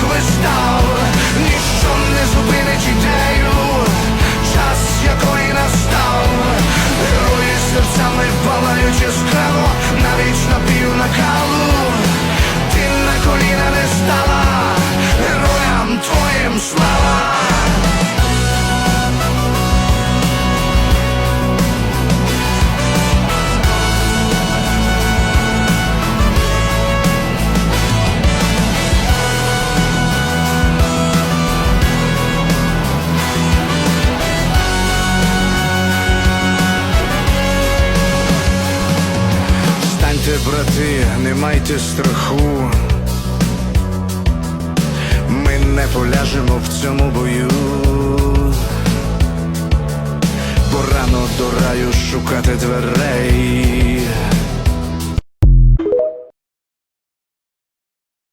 Christ. Вставайте, брати, не майте страху. Ми не поляжемо в цьому бою. Бо рано до раю шукати дверей.